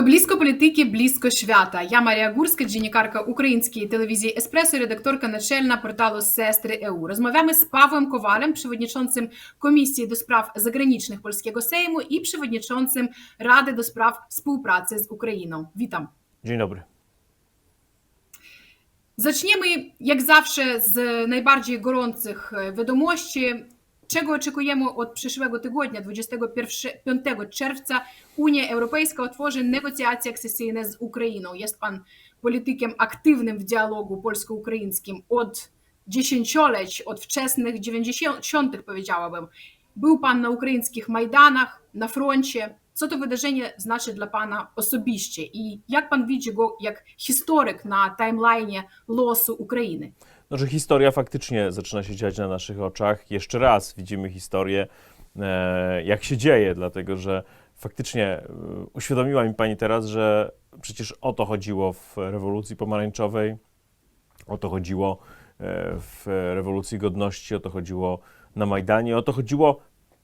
То близько політики, близько свята. Я Марія Гурська, dziennikarka української телевізії Еспресо, редакторка нацельна порталу Сестри ЕУ. Z Pawłem Kowalem, przewodniczącym Komisji do Spraw Zagranicznych Polskiego Sejmu i przewodniczącym Rady do Spraw Współpracy z Ukrainą. Witam. Dzień dobry. Zaczniemy, jak zawsze, z najbardziej gorących e, wiadomości. Czego oczekujemy od przyszłego tygodnia, 25 czerwca, Unia Europejska otworzy negocjacje akcesyjne z Ukrainą. Jest pan politykiem aktywnym w dialogu polsko-ukraińskim od dziesięcioleć, od wczesnych 90. powiedziałabym. Był pan na ukraińskich majdanach, na froncie. Co to wydarzenie znaczy dla pana osobiście i jak pan widzi go jak historyk na timelinie losu Ukrainy? No, że historia faktycznie zaczyna się dziać na naszych oczach. Jeszcze raz widzimy historię, e, jak się dzieje, dlatego że faktycznie e, uświadomiła mi Pani teraz, że przecież o to chodziło w rewolucji pomarańczowej, o to chodziło e, w rewolucji godności, o to chodziło na Majdanie, o to chodziło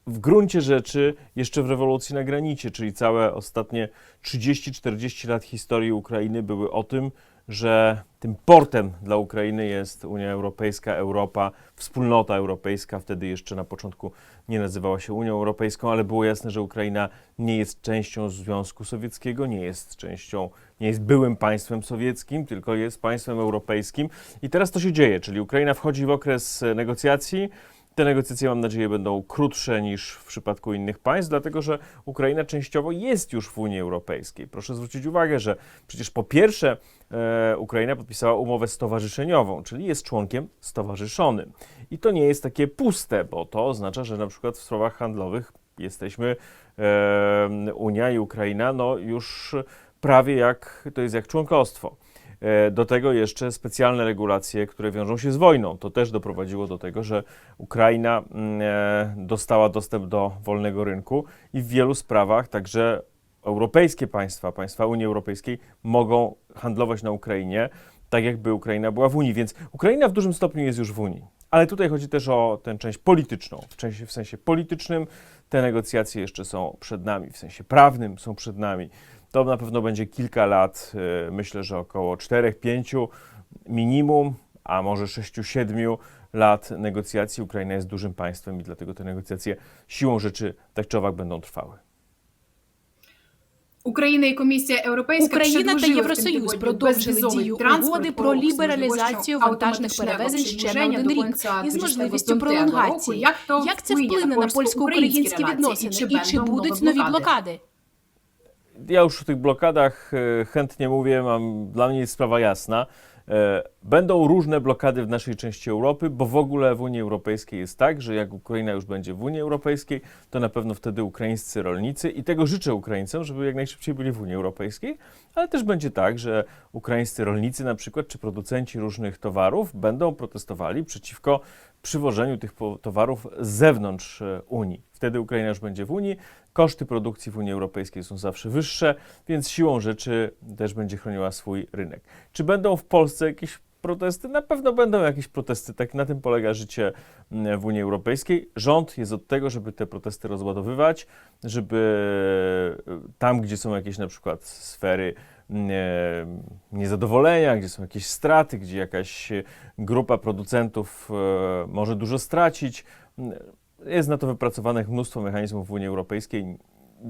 w gruncie rzeczy jeszcze w rewolucji na granicie, czyli całe ostatnie 30-40 lat historii Ukrainy były o tym, że tym portem dla Ukrainy jest Unia Europejska, Europa, wspólnota europejska. Wtedy jeszcze na początku nie nazywała się Unią Europejską, ale było jasne, że Ukraina nie jest częścią Związku Sowieckiego, nie jest częścią, nie jest byłym państwem sowieckim, tylko jest państwem europejskim. I teraz to się dzieje, czyli Ukraina wchodzi w okres negocjacji. Te negocjacje, mam nadzieję, będą krótsze niż w przypadku innych państw, dlatego że Ukraina częściowo jest już w Unii Europejskiej. Proszę zwrócić uwagę, że przecież po pierwsze e, Ukraina podpisała umowę stowarzyszeniową, czyli jest członkiem stowarzyszonym. I to nie jest takie puste, bo to oznacza, że na przykład w sprawach handlowych jesteśmy, e, Unia i Ukraina, no już prawie jak, to jest jak członkostwo. E, Do tego jeszcze specjalne regulacje, które wiążą się z wojną. To też doprowadziło do tego, że Ukraina mm, e, dostała dostęp do wolnego rynku i w wielu sprawach także europejskie państwa, państwa Unii Europejskiej mogą handlować na Ukrainie, tak jakby Ukraina była w Unii. Więc Ukraina w dużym stopniu jest już w Unii. Ale tutaj chodzi też o tę część polityczną. W, części, w sensie politycznym te negocjacje jeszcze są przed nami, w sensie prawnym są przed nami To na pewno będzie kilka lat, y, myślę, że około 4-5 minimum, a może 6-7 lat negocjacji. Ukraina jest dużym państwem i dlatego te negocjacje siłą rzeczy tak czy owak będą trwały. Україна і Комісія Європейська Україна та przedłużyły w tym Євросоюз tygodniu продовжили безвізовий дію транспорт угоди по про рух з лібералізацію можливістю вантажних автоматичного перевезень ще на przedłużenia один до рік кінця із 25 можливістю року. пролонгації. Як, то Як це вплине вплине на польсько-українські relacje відносини і чи będą будуть nowe нові blokady? блокади? Ja już o tych blokadach e, chętnie mówię, mam, dla mnie jest sprawa jasna. E, Będą różne blokady w naszej części Europy, bo w ogóle w Unii Europejskiej jest tak, że jak Ukraina już będzie w Unii Europejskiej, to na pewno wtedy ukraińscy rolnicy, i tego życzę Ukraińcom, żeby jak najszybciej byli w Unii Europejskiej, ale też będzie tak, że ukraińscy rolnicy na przykład, czy producenci różnych towarów będą protestowali przeciwko przywożeniu tych towarów z zewnątrz e, Unii. Wtedy Ukraina już będzie w Unii, koszty produkcji w Unii Europejskiej są zawsze wyższe, więc siłą rzeczy też będzie chroniła swój rynek. Czy będą w Polsce jakieś protesty? Na pewno będą jakieś protesty, tak na tym polega życie mm, w Unii Europejskiej. Rząd jest od tego, żeby te protesty rozładowywać, żeby e, tam, gdzie są jakieś na przykład sfery mm, e, niezadowolenia, gdzie są jakieś straty, gdzie jakaś grupa producentów e, może dużo stracić, mm, jest na to wypracowanych mnóstwo mechanizmów w Unii Europejskiej.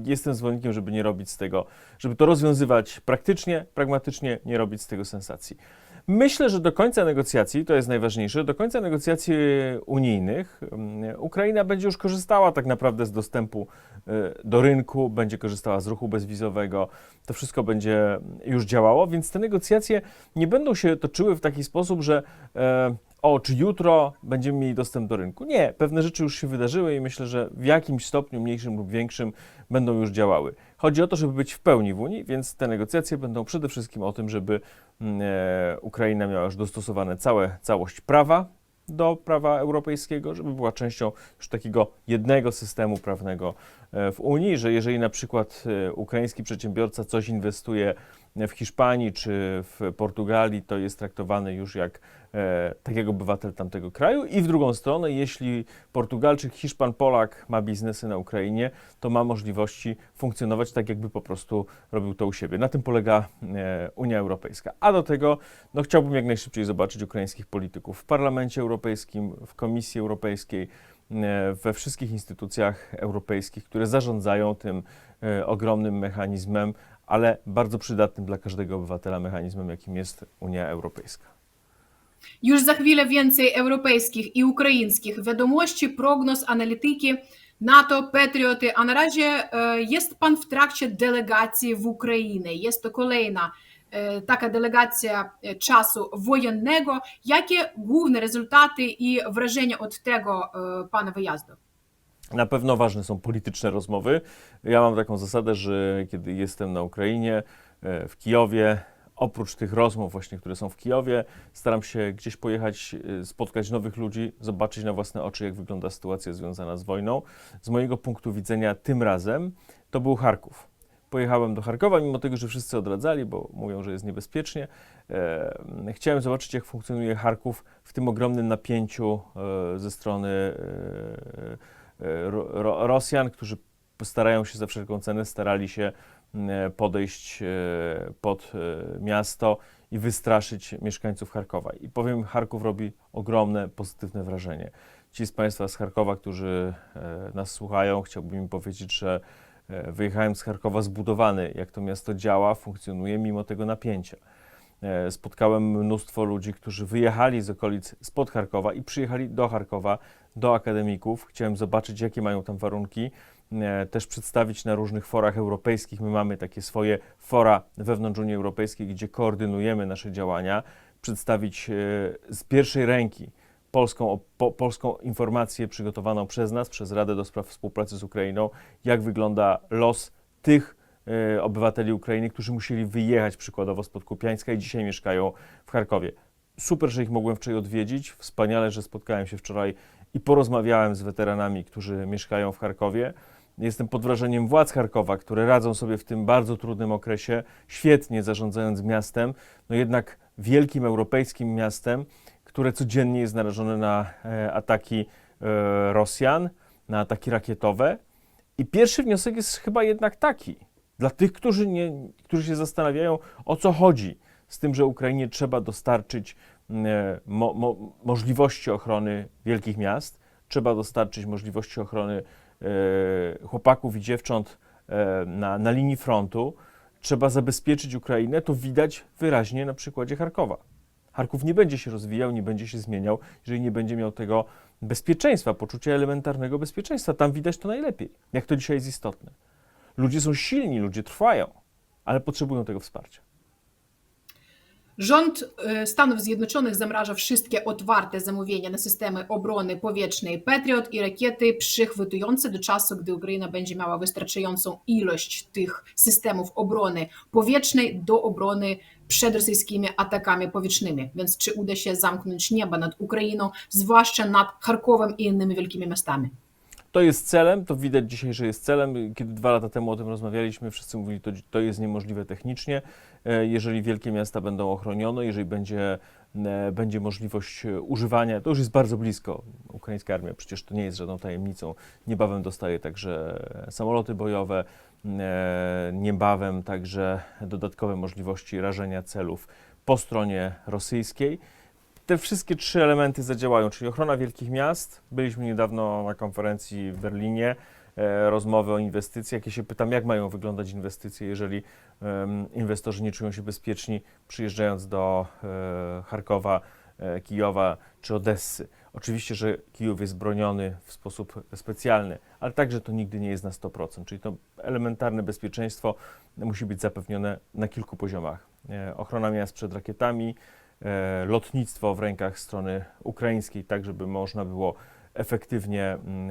Jestem zwolennikiem, żeby nie robić z tego, żeby to rozwiązywać praktycznie, pragmatycznie, nie robić z tego sensacji. Myślę, że do końca negocjacji, to jest najważniejsze, do końca negocjacji unijnych mm, Ukraina będzie już korzystała tak naprawdę z dostępu do rynku, będzie korzystała z ruchu bezwizowego, to wszystko będzie już działało, więc te negocjacje nie będą się toczyły w taki sposób, że e, o, czy jutro będziemy mieli dostęp do rynku. Nie, pewne rzeczy już się wydarzyły i myślę, że w jakimś stopniu, mniejszym lub większym, będą już działały. Chodzi o to, żeby być w pełni w Unii, więc te negocjacje będą przede wszystkim o tym, żeby mm, e, Ukraina miała już dostosowane całe, całość prawa do prawa europejskiego, żeby była częścią już takiego jednego systemu prawnego e, w Unii, że jeżeli na przykład e, ukraiński przedsiębiorca coś inwestuje w Hiszpanii czy w Portugalii, to jest traktowany już jak tak jak obywatel tamtego kraju. I w drugą stronę, jeśli Portugalczyk, Hiszpan, Polak ma biznesy na Ukrainie, to ma możliwości funkcjonować tak, jakby po prostu robił to u siebie. Na tym polega e, Unia Europejska. A do tego no, chciałbym jak najszybciej zobaczyć ukraińskich polityków w Parlamencie Europejskim, w Komisji Europejskiej, e, we wszystkich instytucjach europejskich, które zarządzają tym e, ogromnym mechanizmem, ale bardzo przydatnym dla każdego obywatela mechanizmem, jakim jest Unia Europejska. Już za chwilę więcej europejskich i ukraińskich wiadomości, prognoz, analityki, NATO, Patrioty. A na razie e, jest pan w trakcie delegacji w Ukrainę. Jest to kolejna e, taka delegacja e, czasu wojennego. Jakie główne rezultaty i wrażenia od tego pana wyjazdu? Na pewno ważne są polityczne rozmowy. Ja mam taką zasadę, że kiedy jestem na Ukrainie, w Kijowie, oprócz tych rozmów właśnie, które są w Kijowie, staram się gdzieś pojechać, e, spotkać nowych ludzi, zobaczyć na własne oczy, jak wygląda sytuacja związana z wojną. Z mojego punktu widzenia tym razem to był Charków. Pojechałem do Charkowa, mimo tego, że wszyscy odradzali, bo mówią, że jest niebezpiecznie. E, chciałem zobaczyć, jak funkcjonuje Charków w tym ogromnym napięciu e, ze strony e, Ro- Ro- Rosjan, którzy starają się za wszelką cenę, starali się podejść e, pod e, miasto i wystraszyć mieszkańców Charkowa. I powiem, Charków robi ogromne, pozytywne wrażenie. Ci z Państwa z Charkowa, którzy e, nas słuchają, chciałbym im powiedzieć, że e, wyjechałem z Charkowa zbudowany, jak to miasto działa, funkcjonuje mimo tego napięcia. E, Spotkałem mnóstwo ludzi, którzy wyjechali z okolic spod Charkowa i przyjechali do Charkowa, do akademików. Chciałem zobaczyć, jakie mają tam warunki, e, też przedstawić na różnych forach europejskich. My mamy takie swoje fora wewnątrz Unii Europejskiej, gdzie koordynujemy nasze działania, przedstawić e, z pierwszej ręki polską, po, polską informację przygotowaną przez nas, przez Radę do Spraw Współpracy z Ukrainą, jak wygląda los tych e, obywateli Ukrainy, którzy musieli wyjechać przykładowo spod Kupiańska i dzisiaj mieszkają w Charkowie. Super, że ich mogłem wczoraj odwiedzić. Wspaniale, że spotkałem się wczoraj i porozmawiałem z weteranami, którzy mieszkają w Charkowie. Jestem pod wrażeniem władz Charkowa, które radzą sobie w tym bardzo trudnym okresie, świetnie zarządzając miastem, no jednak wielkim europejskim miastem, które codziennie jest narażone na e, ataki e, Rosjan, na ataki rakietowe. I pierwszy wniosek jest chyba jednak taki, dla tych, którzy, nie, którzy się zastanawiają, o co chodzi z tym, że Ukrainie trzeba dostarczyć e, mo, mo, możliwości ochrony wielkich miast, trzeba dostarczyć możliwości ochrony chłopaków i dziewcząt e, na, na linii frontu, trzeba zabezpieczyć Ukrainę, to widać wyraźnie na przykładzie Charkowa. Charków nie będzie się rozwijał, nie będzie się zmieniał, jeżeli nie będzie miał tego bezpieczeństwa, poczucia elementarnego bezpieczeństwa. Tam widać to najlepiej, jak to dzisiaj jest istotne. Ludzie są silni, ludzie trwają, ale potrzebują tego wsparcia. Rząd e, Stanów Zjednoczonych zamraża wszystkie otwarte zamówienia na systemy obrony powietrznej Patriot i rakiety przychwytujące do czasu, gdy Ukraina będzie miała wystarczającą ilość tych systemów obrony powietrznej do obrony przed rosyjskimi atakami powietrznymi. Więc czy uda się zamknąć nieba nad Ukrainą, zwłaszcza nad Charkowem i innymi wielkimi miastami? To jest celem, to widać dzisiaj, że jest celem. Kiedy dwa lata temu o tym rozmawialiśmy, wszyscy mówili, to, to jest niemożliwe technicznie. E, Jeżeli wielkie miasta będą ochronione, jeżeli będzie, e, będzie możliwość e, używania, to już jest bardzo blisko. Ukraińska armia przecież to nie jest żadną tajemnicą. Niebawem dostaje także samoloty bojowe, niebawem także dodatkowe możliwości rażenia celów po stronie rosyjskiej te wszystkie trzy elementy zadziałają, czyli ochrona wielkich miast. Byliśmy niedawno na konferencji w Berlinie, e, rozmowy o inwestycjach. Ja się pytam, jak mają wyglądać inwestycje, jeżeli inwestorzy nie czują się bezpieczni przyjeżdżając do e, Charkowa, e, Kijowa czy Odessy. Oczywiście, że Kijów jest broniony w sposób specjalny, ale także to nigdy nie jest na 100%, czyli to elementarne bezpieczeństwo musi być zapewnione na kilku poziomach. Ochrona miast przed rakietami, lotnictwo w rękach strony ukraińskiej, tak żeby można było efektywnie mm,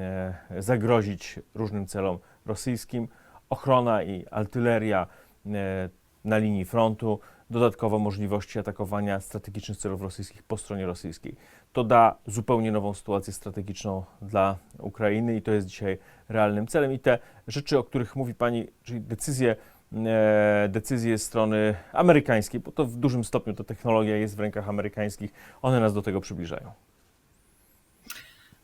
e, zagrozić różnym celom rosyjskim, ochrona i artyleria e, na linii frontu, dodatkowo możliwości atakowania strategicznych celów rosyjskich po stronie rosyjskiej. To da zupełnie nową sytuację strategiczną dla Ukrainy i to jest dzisiaj realnym celem. I te rzeczy, o których mówi Pani, czyli decyzje, e, decyzje strony amerykańskiej, bo to w dużym stopniu ta technologia jest w rękach amerykańskich, one nas do tego przybliżają.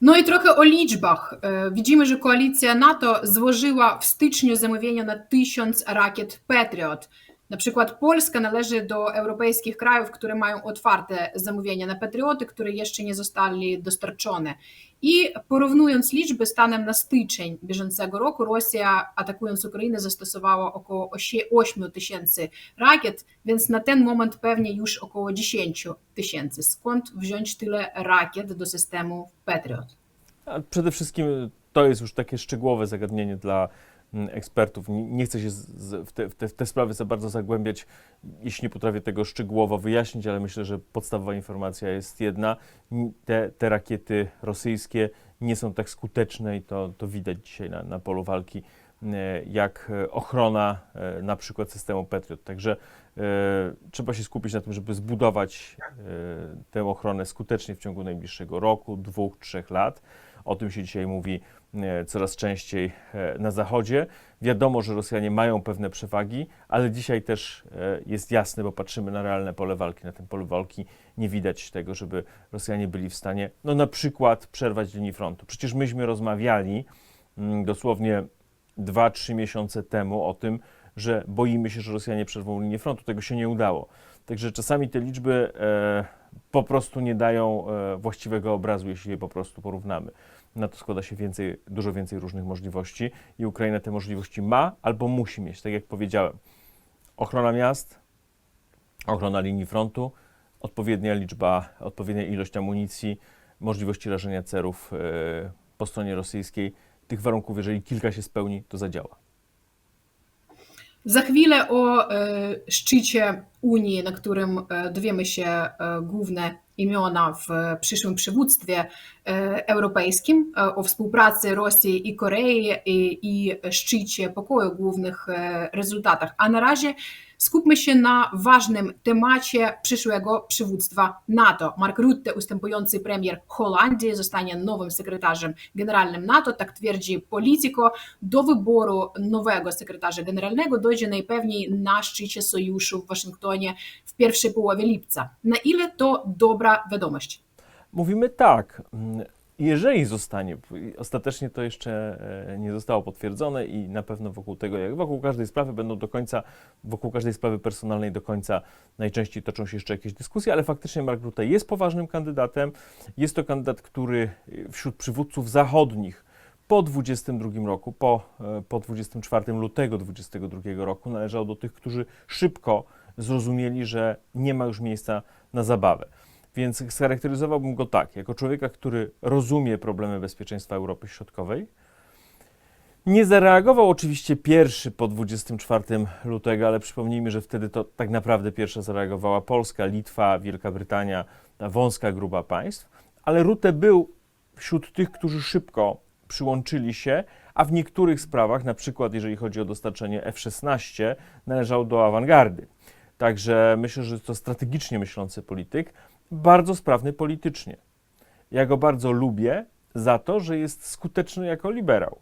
No i trochę o liczbach. E, Widzimy, że koalicja NATO złożyła w styczniu zamówienia na tysiąc rakiet Patriot. Na przykład Polska należy do europejskich krajów, które mają otwarte zamówienia na Patrioty, które jeszcze nie zostali dostarczone. I porównując liczby stanem na styczeń bieżącego roku, Rosja atakując Ukrainę zastosowała około 8 tysięcy rakiet, więc na ten moment pewnie już około 10 tysięcy. Skąd wziąć tyle rakiet do systemu Patriot? A przede wszystkim to jest już takie szczegółowe zagadnienie dla ekspertów. Nie chcę się w, te, w, te, w te sprawy za bardzo zagłębiać, jeśli nie potrafię tego szczegółowo wyjaśnić, ale myślę, że podstawowa informacja jest jedna. Te, te rakiety rosyjskie nie są tak skuteczne i to, to widać dzisiaj na, na polu walki, e, jak e, ochrona e, na przykład systemu Patriot. Także trzeba się skupić na tym, żeby zbudować tę ochronę skutecznie w ciągu najbliższego roku, dwóch, trzech lat. O tym się dzisiaj mówi coraz częściej e, na Zachodzie. Wiadomo, że Rosjanie mają pewne przewagi, ale dzisiaj też e, jest jasne, bo patrzymy na realne pole walki. Na tym polu walki nie widać tego, żeby Rosjanie byli w stanie, no na przykład, przerwać linię frontu. Przecież myśmy rozmawiali mm, dosłownie 2-3 miesiące temu o tym, że boimy się, że Rosjanie przerwą linię frontu. Tego się nie udało. Także czasami te liczby e, po prostu nie dają e, właściwego obrazu, jeśli je po prostu porównamy. Na to składa się więcej, dużo więcej różnych możliwości i Ukraina te możliwości ma albo musi mieć. Tak jak powiedziałem, ochrona miast, ochrona linii frontu, odpowiednia liczba, odpowiednia ilość amunicji, możliwości rażenia celów e, po stronie rosyjskiej. Tych warunków, jeżeli kilka się spełni, to zadziała. Za chwilę o e, szczycie Unii, na którym e, dowiemy się e, główne imiona w przyszłym przywództwie europejskim, o współpracy Rosji i Korei i, szczycie pokoju, głównych rezultatach. A na razie skupmy się na ważnym temacie przyszłego przywództwa NATO. Mark Rutte, ustępujący premier Holandii, zostanie nowym sekretarzem generalnym NATO, tak twierdzi Politico. Do wyboru nowego sekretarza generalnego dojdzie najpewniej na szczycie sojuszu w Waszyngtonie w pierwszej połowie lipca. Na ile to dobra wiadomość? Mówimy tak. Jeżeli zostanie, ostatecznie to jeszcze e, nie zostało potwierdzone i na pewno wokół tego, jak wokół każdej sprawy będą do końca, wokół każdej sprawy personalnej do końca najczęściej toczą się jeszcze jakieś dyskusje, ale faktycznie Mark Rutte jest poważnym kandydatem. Jest to kandydat, który e, wśród przywódców zachodnich po 22 roku, po, e, po 24 lutego 22 roku należał do tych, którzy szybko zrozumieli, że nie ma już miejsca na zabawę. Więc scharakteryzowałbym go tak, jako człowieka, który rozumie problemy bezpieczeństwa Europy Środkowej. Nie zareagował oczywiście pierwszy po 24 lutego, ale przypomnijmy, że wtedy to tak naprawdę pierwsza zareagowała Polska, Litwa, Wielka Brytania, ta wąska grupa państw. Ale Rutte był wśród tych, którzy szybko przyłączyli się, a w niektórych sprawach, na przykład jeżeli chodzi o dostarczenie F-16, należał do awangardy. Także myślę, że to strategicznie myślący polityk, bardzo sprawny politycznie. Ja go bardzo lubię za to, że jest skuteczny jako liberał.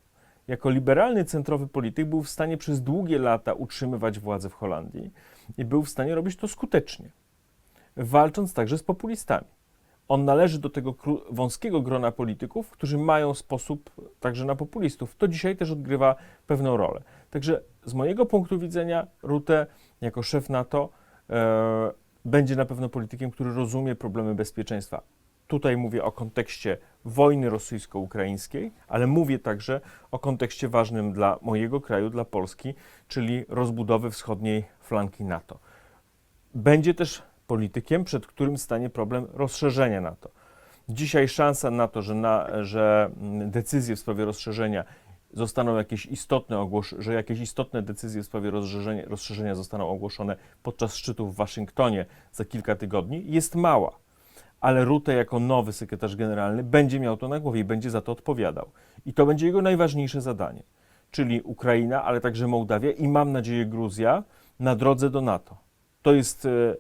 Jako liberalny centrowy polityk był w stanie przez długie lata utrzymywać władzę w Holandii i był w stanie robić to skutecznie, walcząc także z populistami. On należy do tego wąskiego grona polityków, którzy mają sposób także na populistów. To dzisiaj też odgrywa pewną rolę. Także z mojego punktu widzenia Rutte jako szef NATO e, będzie na pewno politykiem, który rozumie problemy bezpieczeństwa. Tutaj mówię o kontekście wojny rosyjsko-ukraińskiej, ale mówię także o kontekście ważnym dla mojego kraju, dla Polski, czyli rozbudowy wschodniej flanki NATO. Będzie też politykiem, przed którym stanie problem rozszerzenia NATO. Dzisiaj szansa na to, że, na, że mm, decyzje w sprawie rozszerzenia zostaną jakieś istotne ogłos- że jakieś istotne decyzje w sprawie rozszerzenia, rozszerzenia zostaną ogłoszone podczas szczytu w Waszyngtonie za kilka tygodni, jest mała. Ale Rutte jako nowy sekretarz generalny będzie miał to na głowie i będzie za to odpowiadał. I to będzie jego najważniejsze zadanie, czyli Ukraina, ale także Mołdawia i mam nadzieję Gruzja na drodze do NATO. to jest, e,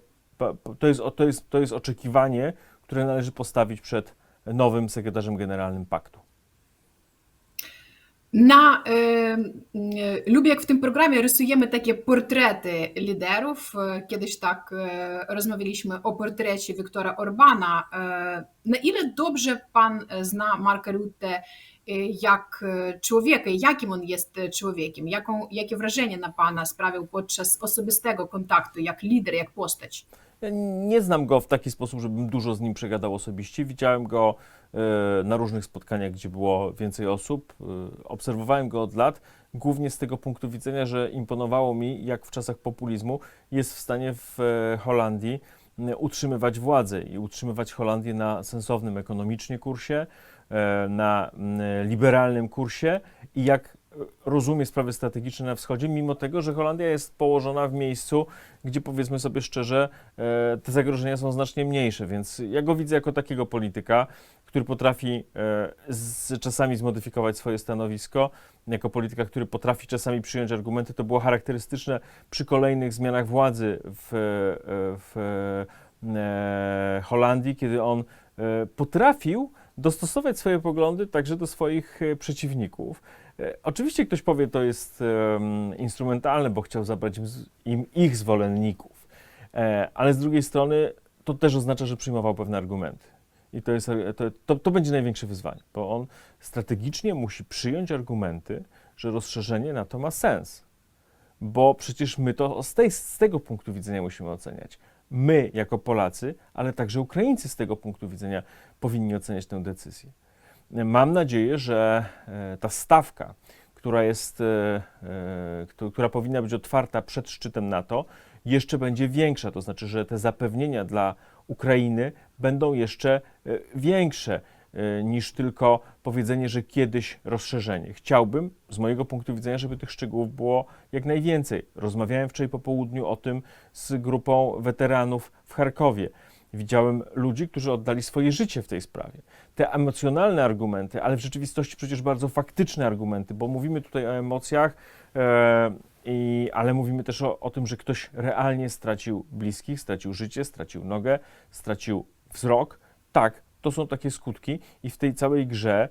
to jest, to jest, to jest oczekiwanie, które należy postawić przed nowym sekretarzem generalnym paktu. Na e, lubię, jak w tym programie rysujemy takie portrety liderów. E, Kiedyś tak e, rozmawialiśmy o portrecie Wiktora Orbana. Na ile dobrze pan zna Marka Rutte jak człowieka i jakim on jest człowiekiem? Jaką, jakie wrażenie na pana sprawił podczas osobistego kontaktu, jak lider, jak postać? Nie znam go w taki sposób, żebym dużo z nim przegadał osobiście. Widziałem go e, na różnych spotkaniach, gdzie było więcej osób. E, Obserwowałem go od lat, głównie z tego punktu widzenia, że imponowało mi, jak w czasach populizmu jest w stanie w e, Holandii utrzymywać władzę i utrzymywać Holandię na sensownym ekonomicznie kursie, na liberalnym kursie i jak rozumie sprawy strategiczne na wschodzie, mimo tego, że Holandia jest położona w miejscu, gdzie powiedzmy sobie szczerze, e, te zagrożenia są znacznie mniejsze, więc ja go widzę jako takiego polityka, który potrafi e, z, czasami zmodyfikować swoje stanowisko, jako polityka, który potrafi czasami przyjąć argumenty. To było charakterystyczne przy kolejnych zmianach władzy w, e, w Holandii, kiedy on potrafił dostosować swoje poglądy także do swoich e, przeciwników. E, Oczywiście ktoś powie, to jest instrumentalne, bo chciał zabrać im, ich zwolenników, e, ale z drugiej strony to też oznacza, że przyjmował pewne argumenty. I to, jest, to, to, to będzie największe wyzwanie, bo on strategicznie musi przyjąć argumenty, że rozszerzenie na to ma sens. Bo przecież my to z, tej, z tego punktu widzenia musimy oceniać. My, jako Polacy, ale także Ukraińcy z tego punktu widzenia powinni oceniać tę decyzję. Mam nadzieję, że e, ta stawka, która jest, e, e, któ- która powinna być otwarta przed szczytem NATO, jeszcze będzie większa. To znaczy, że te zapewnienia dla Ukrainy będą jeszcze większe niż tylko powiedzenie, że kiedyś rozszerzenie. Chciałbym, z mojego punktu widzenia, żeby tych szczegółów było jak najwięcej. Rozmawiałem wczoraj po południu o tym z grupą weteranów w Charkowie. Widziałem ludzi, którzy oddali swoje życie w tej sprawie. Te emocjonalne argumenty, ale w rzeczywistości przecież bardzo faktyczne argumenty, bo mówimy tutaj o emocjach, e, i, ale mówimy też o, o tym, że ktoś realnie stracił bliskich, stracił życie, stracił nogę, stracił wzrok. Tak, to są takie skutki i w tej całej grze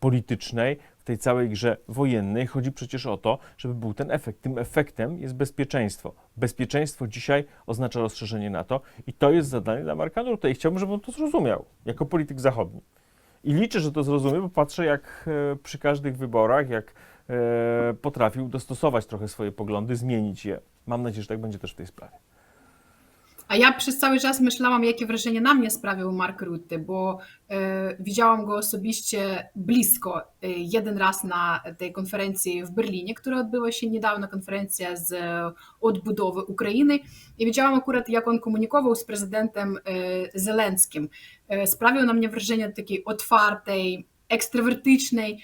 politycznej, w tej całej grze wojennej chodzi przecież o to, żeby był ten efekt. Tym efektem jest bezpieczeństwo. Bezpieczeństwo dzisiaj oznacza rozszerzenie NATO i to jest zadanie dla Marka Rutte i chciałbym, żeby on to zrozumiał jako polityk zachodni. I liczę, że to zrozumie, bo patrzę jak e, przy każdych wyborach, jak e, potrafił dostosować trochę swoje poglądy, zmienić je. Mam nadzieję, że tak będzie też w tej sprawie. A ja przez cały czas myślałam, jakie wrażenie na mnie sprawił Mark Rutte, bo e, widziałam go osobiście blisko e, jeden raz na tej konferencji w Berlinie, która odbyła się niedawno, konferencja z odbudowy Ukrainy i widziałam akurat, jak on komunikował z prezydentem e, Zelenskim. E, sprawił na mnie wrażenie takiej otwartej, ekstrawertycznej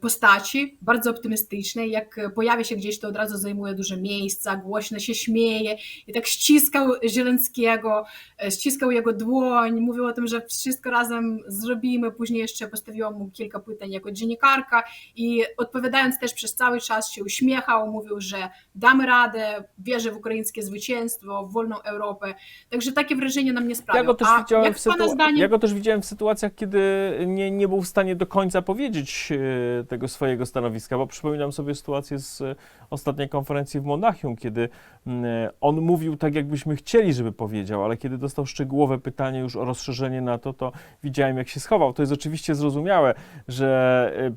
postaci, bardzo optymistycznej. Jak pojawia się gdzieś, to od razu zajmuje duże miejsca, głośno się śmieje i tak ściskał Zielenskiego, e, ściskał jego dłoń, mówił o tym, że wszystko razem zrobimy. Później jeszcze postawiłam mu kilka pytań jako dziennikarka i odpowiadając też przez cały czas się uśmiechał, mówił, że damy radę, wierzy w ukraińskie zwycięstwo, w wolną Europę. Także takie wrażenie na mnie sprawiło. Ja go też, A widziałem w sytu... zdaniem ja go też widziałem w sytuacjach, kiedy nie, nie był w stanie do końca powiedzieć e, tego swojego stanowiska, bo przypominam sobie sytuację z e, ostatniej konferencji w Monachium, kiedy mm, e, on mówił tak, jakbyśmy chcieli, żeby powiedział, ale kiedy dostał szczegółowe pytanie już o rozszerzenie NATO, to widziałem, jak się schował. To jest oczywiście zrozumiałe, że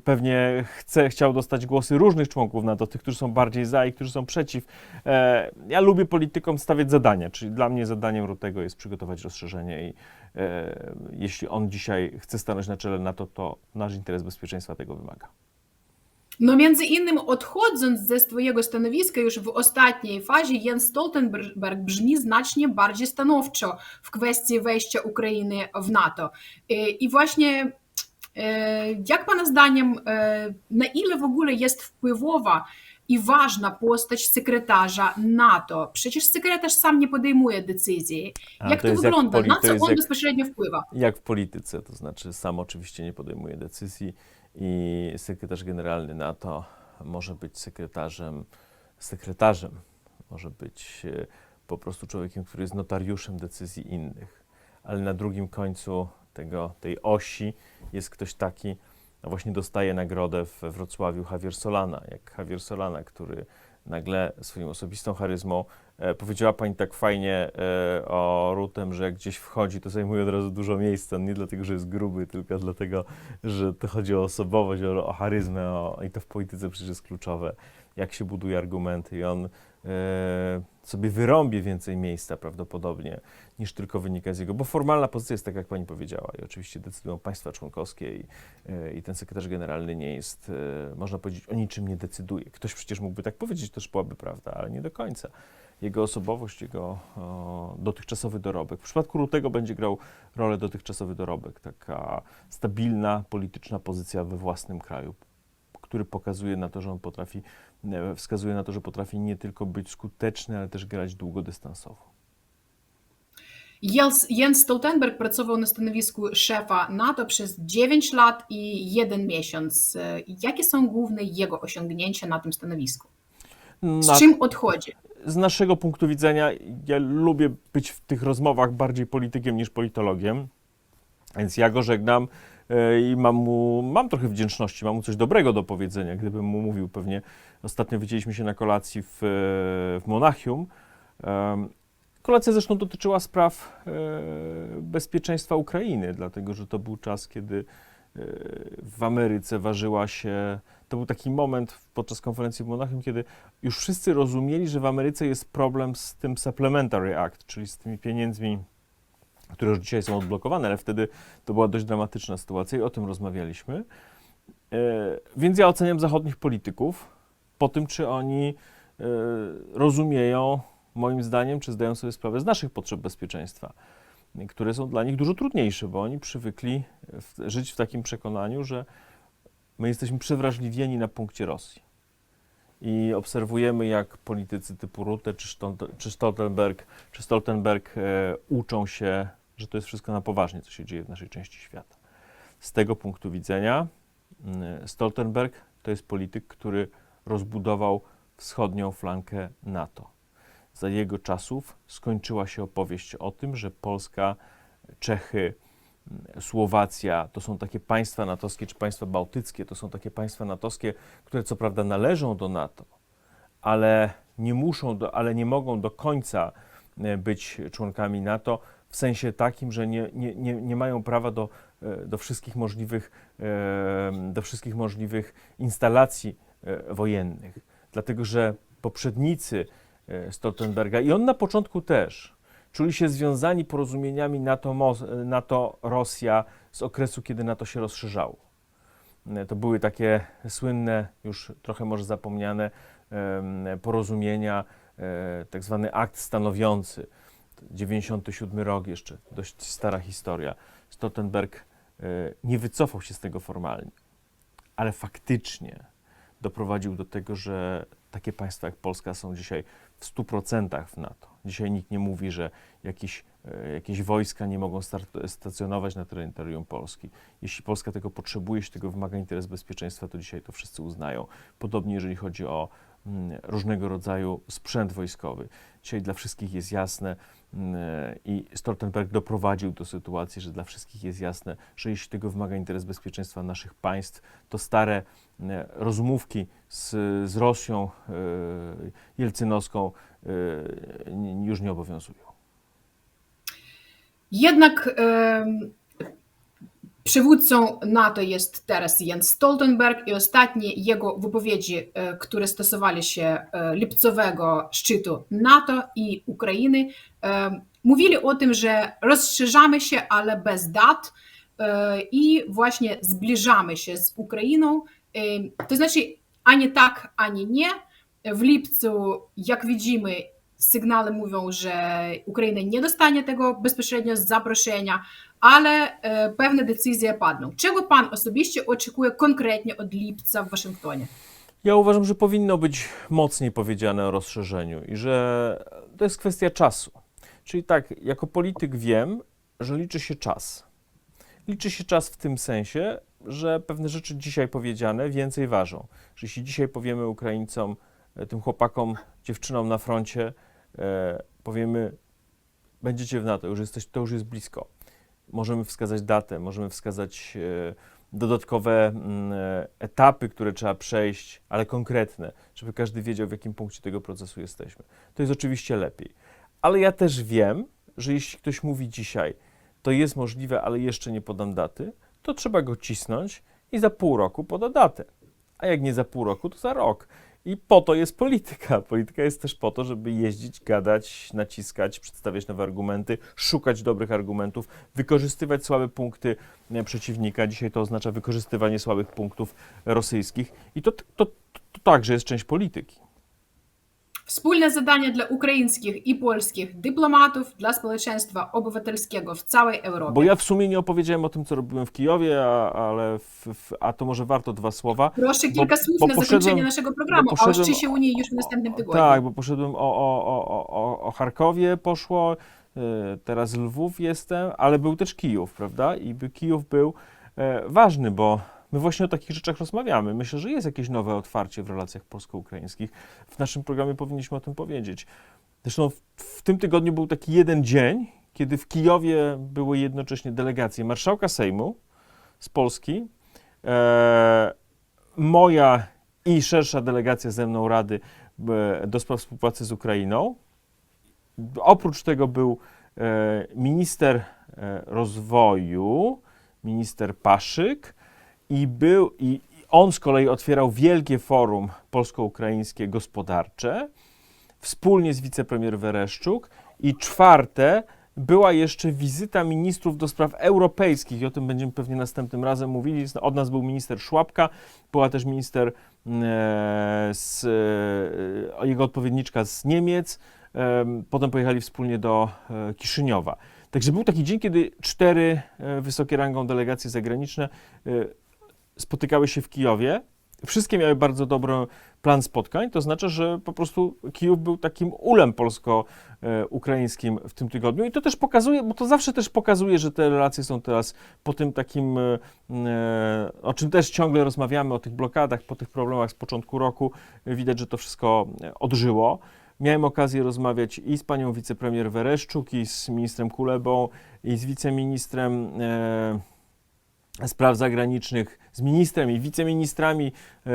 pewnie chce, chciał dostać głosy różnych członków NATO, tych, którzy są bardziej za i którzy są przeciw. Ja lubię politykom stawiać zadania, czyli dla mnie zadaniem Rutego jest przygotować rozszerzenie i jeśli on dzisiaj chce stanąć na czele NATO, to nasz interes bezpieczeństwa tego wymaga. No między innym odchodząc ze swojego stanowiska już w ostatniej fazie Jens Stoltenberg brzmi znacznie bardziej stanowczo w kwestii wejścia Ukrainy w NATO. I- I właśnie e, jak Pana zdaniem, e, na ile w ogóle jest wpływowa i ważna postać sekretarza NATO? Przecież sekretarz sam nie podejmuje decyzji. A, Jak to, wygląda? Na co on jak- bezpośrednio wpływa? Jak w polityce, to znaczy sam oczywiście nie podejmuje decyzji i sekretarz generalny NATO może być sekretarzem, sekretarzem, może być e, po prostu człowiekiem, który jest notariuszem decyzji innych. Ale na drugim końcu tego, tej osi jest ktoś taki, właśnie dostaje nagrodę we Wrocławiu Javier Solana, jak Javier Solana, który nagle swoją osobistą charyzmą e, powiedziała pani tak fajnie e, o Rutem, że jak gdzieś wchodzi, to zajmuje od razu dużo miejsca, nie dlatego, że jest gruby, tylko dlatego, że to chodzi o osobowość, o, o charyzmę o, i to w polityce przecież jest kluczowe, jak się buduje argumenty? I on e, sobie wyrąbie więcej miejsca prawdopodobnie niż tylko wynika z jego, bo formalna pozycja jest tak, jak pani powiedziała i oczywiście decydują państwa członkowskie i, e, i ten sekretarz generalny nie jest, e, można powiedzieć, o niczym nie decyduje. Ktoś przecież mógłby tak powiedzieć, też byłaby prawda, ale nie do końca. Jego osobowość, jego o, dotychczasowy dorobek. W przypadku Rutego będzie grał rolę dotychczasowy dorobek, taka stabilna polityczna pozycja we własnym kraju, który pokazuje na to, że on potrafi, wskazuje na to, że potrafi nie tylko być skuteczny, ale też grać długodystansowo. Jens, Stoltenberg pracował na stanowisku szefa NATO przez 9 lat i 1 miesiąc. E, Jakie są główne jego osiągnięcia na tym stanowisku? Z czym odchodzi? z naszego punktu widzenia, ja lubię być w tych rozmowach bardziej politykiem niż politologiem, więc ja go żegnam e, i mam mu, mam trochę wdzięczności, mam mu coś dobrego do powiedzenia, gdybym mu mówił pewnie. Ostatnio widzieliśmy się na kolacji w, e, w Monachium. Kolacja zresztą dotyczyła spraw e, bezpieczeństwa Ukrainy, dlatego że to był czas, kiedy e, w Ameryce ważyła się. To był taki moment podczas konferencji w Monachium, kiedy już wszyscy rozumieli, że w Ameryce jest problem z tym Supplementary Act, czyli z tymi pieniędzmi, które już dzisiaj są odblokowane, ale wtedy to była dość dramatyczna sytuacja i o tym rozmawialiśmy. Więc ja oceniam zachodnich polityków po tym, czy oni e, rozumieją, moim zdaniem, czy zdają sobie sprawę z naszych potrzeb bezpieczeństwa, które są dla nich dużo trudniejsze, bo oni przywykli w, żyć w takim przekonaniu, że my jesteśmy przewrażliwieni na punkcie Rosji. I obserwujemy, jak politycy typu Rutte czy Stoltenberg, czy Stoltenberg e, uczą się, że to jest wszystko na poważnie, co się dzieje w naszej części świata. Z tego punktu widzenia mm, Stoltenberg to jest polityk, który rozbudował wschodnią flankę NATO. Za jego czasów skończyła się opowieść o tym, że Polska, Czechy, Słowacja to są takie państwa natowskie, czy państwa bałtyckie, to są takie państwa natowskie, które co prawda należą do NATO, ale nie muszą, do, ale nie mogą do końca e, być członkami NATO w sensie takim, że nie, nie, nie, nie mają prawa do, e, do, wszystkich możliwych, e, do wszystkich możliwych instalacji wojennych. Dlatego, że poprzednicy e, Stoltenberga i on na początku też czuli się związani porozumieniami NATO-Rosja NATO Rosja z okresu, kiedy NATO się rozszerzało. E, To były takie słynne, już trochę może zapomniane porozumienia, e, tak zwany akt stanowiący. 97 rok jeszcze, dość stara historia. Stoltenberg e, nie wycofał się z tego formalnie, ale faktycznie doprowadził do tego, że takie państwa jak Polska są dzisiaj w 100% w NATO. Dzisiaj nikt nie mówi, że jakieś, e, jakieś wojska nie mogą stacjonować na terytorium Polski. Jeśli Polska tego potrzebuje, jeśli tego wymaga interes bezpieczeństwa, to dzisiaj to wszyscy uznają. Podobnie jeżeli chodzi o mm, różnego rodzaju sprzęt wojskowy. Dzisiaj dla wszystkich jest jasne mm, i Stoltenberg doprowadził do sytuacji, że dla wszystkich jest jasne, że jeśli tego wymaga interes bezpieczeństwa naszych państw, to stare mm, rozmówki z, z Rosją e, jelcynowską e, już nie obowiązują. Jednak przywódcą NATO jest teraz Jens Stoltenberg i ostatnie jego wypowiedzi, e, które stosowali się e, lipcowego szczytu NATO i Ukrainy, e, mówili o tym, że rozszerzamy się, ale bez dat i właśnie zbliżamy się z Ukrainą. To znaczy ani tak, ani nie. W lipcu, jak widzimy, sygnały mówią, że Ukraina nie dostanie tego bezpośrednio z zaproszenia, ale e, pewne decyzje padną. Czego pan osobiście oczekuje konkretnie od lipca w Waszyngtonie? Ja uważam, że powinno być mocniej powiedziane o rozszerzeniu i że to jest kwestia czasu. Czyli tak, jako polityk wiem, że liczy się czas. Liczy się czas w tym sensie, że pewne rzeczy dzisiaj powiedziane więcej ważą. Że jeśli dzisiaj powiemy Ukraińcom, e, tym chłopakom, dziewczynom na froncie, e, powiemy, będziecie w NATO, już jesteś, to już jest blisko. Możemy wskazać datę, możemy wskazać e, dodatkowe mm, e, etapy, które trzeba przejść, ale konkretne, żeby każdy wiedział, w jakim punkcie tego procesu jesteśmy. To jest oczywiście lepiej. Ale ja też wiem, że jeśli ktoś mówi dzisiaj, to jest możliwe, ale jeszcze nie podam daty, to trzeba go cisnąć i za pół roku poda datę. A jak nie za pół roku, to za rok. I po to jest polityka. Polityka jest też po to, żeby jeździć, gadać, naciskać, przedstawiać nowe argumenty, szukać dobrych argumentów, wykorzystywać słabe punkty e, przeciwnika. Dzisiaj to oznacza wykorzystywanie słabych punktów rosyjskich. I to, to, to, to także jest część polityki. Wspólne zadanie dla ukraińskich i polskich dyplomatów, dla społeczeństwa obywatelskiego w całej Europie. Bo ja w sumie nie opowiedziałem o tym, co robiłem w Kijowie, a, ale w, w, a to może warto dwa słowa. Proszę bo- kilka słów bo na zakończenie naszego programu, bo a o szczycie Unii już w następnym tygodniu. Tak, bo poszedłem o, o, o, o, o, Charkowie, poszło, y, teraz Lwów jestem, ale był też Kijów, prawda? I by Kijów był e, ważny, bo my właśnie o takich rzeczach rozmawiamy. Myślę, że jest jakieś nowe otwarcie w relacjach polsko-ukraińskich. W naszym programie powinniśmy o tym powiedzieć. Zresztą w, w tym tygodniu był taki jeden dzień, kiedy w Kijowie były jednocześnie delegacje marszałka Sejmu z Polski, e, moja i szersza delegacja ze mną Rady e, do spraw współpracy z Ukrainą. Oprócz tego był e, minister e, rozwoju, minister Paszyk i był i on z kolei otwierał wielkie forum polsko-ukraińskie gospodarcze wspólnie z wicepremier Wereszczuk i czwarte była jeszcze wizyta ministrów do spraw europejskich i o tym będziemy pewnie następnym razem mówili. Od nas był minister Szłapka, była też minister e, z, e, jego odpowiedniczka z Niemiec. Em, Potem pojechali wspólnie do e, Kiszyniowa. Także był taki dzień, kiedy cztery wysokie rangą delegacje zagraniczne spotykały się w Kijowie. Wszystkie miały bardzo dobry plan spotkań, to znaczy, że po prostu Kijów był takim ulem polsko-ukraińskim w tym tygodniu i to też pokazuje, bo to zawsze też pokazuje, że te relacje są teraz po tym takim, e, o czym też ciągle rozmawiamy, o tych blokadach, po tych problemach z początku roku, widać, że to wszystko odżyło. Miałem okazję rozmawiać i z panią wicepremier Wereszczuk, i z ministrem Kulebą, i z wiceministrem e, spraw zagranicznych, z ministrem i wiceministrami e,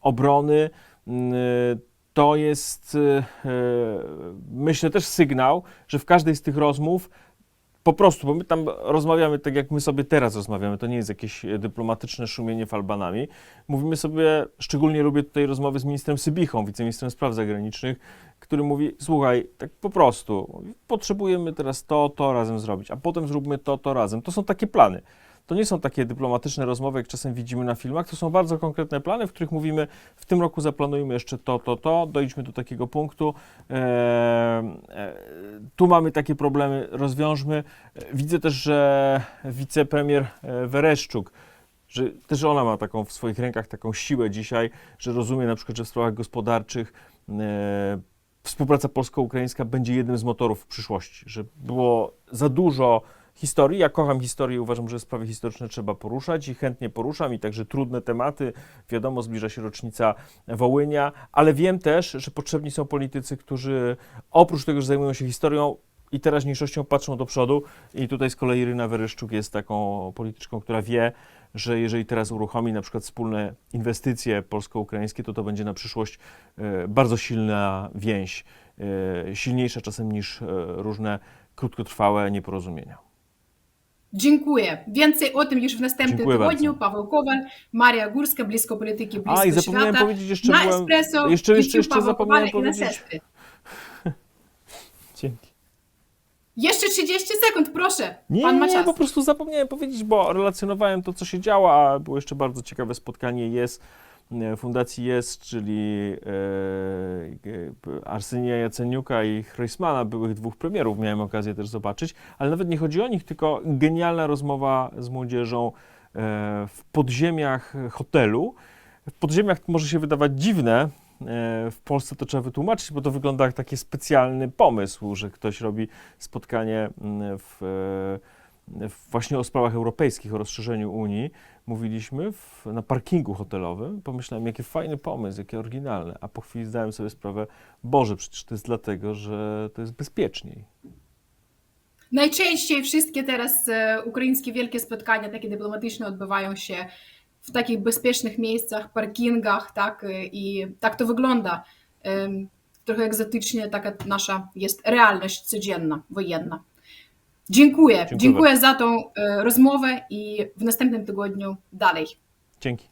obrony. Mm, e, To jest, e, myślę, też sygnał, że w każdej z tych rozmów po prostu, bo my tam rozmawiamy tak, jak my sobie teraz rozmawiamy, to nie jest jakieś e, dyplomatyczne szumienie falbanami. Mówimy sobie, szczególnie lubię tutaj rozmowy z ministrem Sybichą, wiceministrem spraw zagranicznych, który mówi, słuchaj, tak po prostu, potrzebujemy teraz to, to razem zrobić, a potem zróbmy to, to razem. To są takie plany. To nie są takie dyplomatyczne rozmowy, jak czasem widzimy na filmach, to są bardzo konkretne plany, w których mówimy, w tym roku zaplanujmy jeszcze to, to, to, dojdźmy do takiego punktu, e, e, tu mamy takie problemy, rozwiążmy. E, Widzę też, że wicepremier e, Wereszczuk, że też ona ma taką w swoich rękach taką siłę dzisiaj, że rozumie na przykład, że w sprawach gospodarczych e, współpraca polsko-ukraińska będzie jednym z motorów w przyszłości, że było za dużo historii. Ja kocham historię uważam, że sprawy historyczne trzeba poruszać i chętnie poruszam i także trudne tematy. Wiadomo, zbliża się rocznica Wołynia, ale wiem też, że potrzebni są politycy, którzy oprócz tego, że zajmują się historią i teraźniejszością, patrzą do przodu. I tutaj z kolei Ryna Weryszczuk jest taką polityczką, która wie, że jeżeli teraz uruchomi na przykład wspólne inwestycje polsko-ukraińskie, to to będzie na przyszłość e, bardzo silna więź, e, silniejsza czasem niż e, różne krótkotrwałe nieporozumienia. Dziękuję. Więcej o tym już w następnym Dziękuję tygodniu. bardzo. Paweł Kowal, Maria Górska, Blisko Polityki, Blisko A i zapomniałem Świata. powiedzieć jeszcze na byłem, Espresso, jeszcze, jeszcze, jeszcze Paweł zapomniałem Kowal i na powiedzieć. Sestry. Dzięki. Jeszcze 30 sekund, proszę. Nie, Pan ma nie, czas. po prostu zapomniałem powiedzieć, bo relacjonowałem to, co się działo, a było jeszcze bardzo ciekawe spotkanie jest Fundacji Jest, czyli e, e, Arsynia Jaceniuka i Chryśmana, byłych dwóch premierów, miałem okazję też zobaczyć, ale nawet nie chodzi o nich, tylko genialna rozmowa z młodzieżą e, w podziemiach hotelu. W podziemiach może się wydawać dziwne, e, w Polsce to trzeba wytłumaczyć, bo to wygląda jak taki specjalny pomysł, że ktoś robi spotkanie mm, w, e, w właśnie o sprawach europejskich, o rozszerzeniu Unii. Mówiliśmy w, na parkingu hotelowym, pomyślałem, jaki fajny pomysł, jaki oryginalny, a po chwili zdałem sobie sprawę, Boże, przecież to jest dlatego, że to jest bezpieczniej. Najczęściej wszystkie teraz e, ukraińskie wielkie spotkania, takie dyplomatyczne, odbywają się w takich bezpiecznych miejscach, parkingach, tak, e, i tak to wygląda. Trochę egzotycznie taka nasza jest realność codzienna, wojenna. Dziękuję. Dziękuję Dziękuję za tą e, rozmowę i w następnym tygodniu dalej. Dzięki.